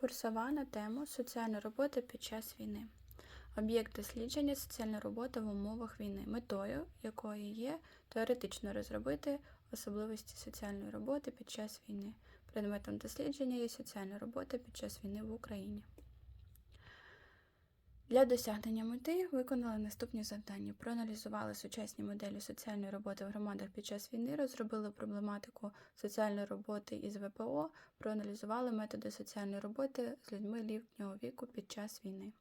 Курсова на тему Соціальна робота під час війни. Об'єкт дослідження соціальна робота в умовах війни, метою якої є теоретично розробити особливості соціальної роботи під час війни. Предметом дослідження є соціальна робота під час війни в Україні. Для досягнення мети виконали наступні завдання: проаналізували сучасні моделі соціальної роботи в громадах під час війни, розробили проблематику соціальної роботи із ВПО, проаналізували методи соціальної роботи з людьми літнього віку під час війни.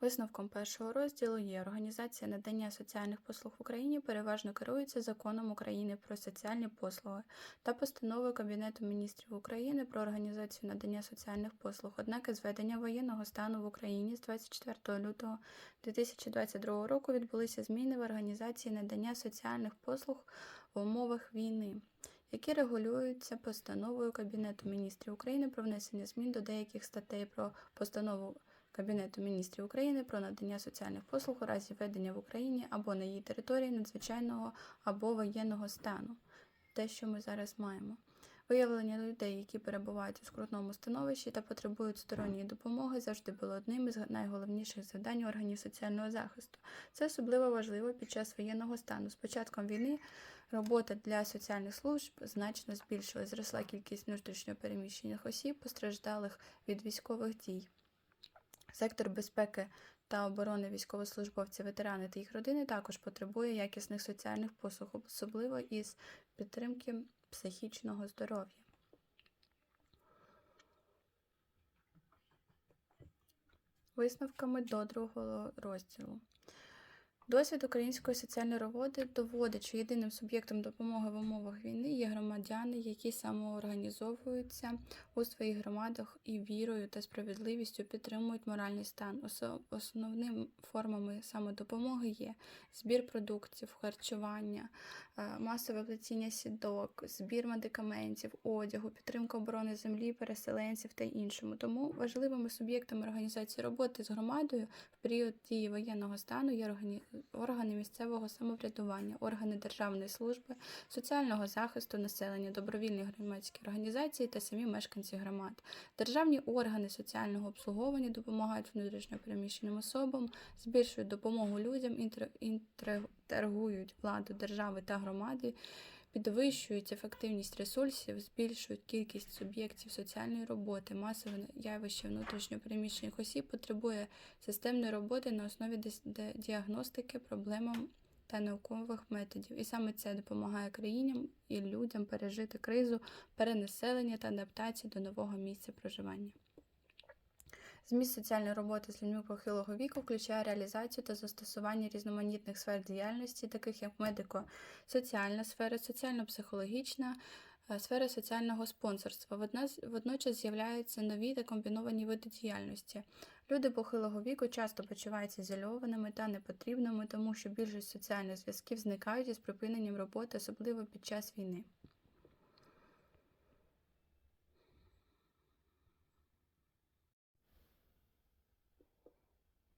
Висновком першого розділу є організація надання соціальних послуг в Україні переважно керується законом України про соціальні послуги та постановою Кабінету міністрів України про організацію надання соціальних послуг. Однак із введення воєнного стану в Україні з 24 лютого 2022 року відбулися зміни в організації надання соціальних послуг в умовах війни. Які регулюються постановою Кабінету міністрів України про внесення змін до деяких статей про постанову Кабінету міністрів України про надання соціальних послуг у разі введення в Україні або на її території надзвичайного або воєнного стану. Те, що ми зараз маємо. Виявлення людей, які перебувають у скрутному становищі та потребують сторонньої допомоги, завжди було одним із найголовніших завдань органів соціального захисту. Це особливо важливо під час воєнного стану. З початком війни робота для соціальних служб значно збільшилась. Зросла кількість внутрішньо переміщених осіб, постраждалих від військових дій. Сектор безпеки та оборони військовослужбовці, ветерани та їх родини також потребує якісних соціальних послуг, особливо із підтримки психічного здоров'я. Висновками до другого розділу. Досвід української соціальної роботи доводить, що єдиним суб'єктом допомоги в умовах війни є громадяни, які самоорганізовуються у своїх громадах і вірою та справедливістю підтримують моральний стан. Основними формами самодопомоги є збір продуктів, харчування, е, масове плетіння сідок, збір медикаментів, одягу, підтримка оборони землі, переселенців та іншому. Тому важливими суб'єктами організації роботи з громадою в період дії воєнного стану є організація органи місцевого самоврядування, органи державної служби, соціального захисту населення, добровільні громадські організації та самі мешканці громад. Державні органи соціального обслуговування допомагають внутрішньопереміщеним особам, збільшують допомогу людям, інтергують владу держави та громади. Підвищують ефективність ресурсів, збільшують кількість суб'єктів соціальної роботи, масове явище внутрішньопереміщених осіб потребує системної роботи на основі діагностики проблемам та наукових методів. І саме це допомагає країнам і людям пережити кризу, перенаселення та адаптацію до нового місця проживання. Зміст соціальної роботи з людьми похилого віку включає реалізацію та застосування різноманітних сфер діяльності, таких як медико-соціальна сфера, соціально-психологічна, е, сфера соціального спонсорства. Водночас з'являються нові та комбіновані види діяльності. Люди похилого віку часто почуваються ізольованими та непотрібними, тому що більшість соціальних зв'язків зникають із припиненням роботи, особливо під час війни.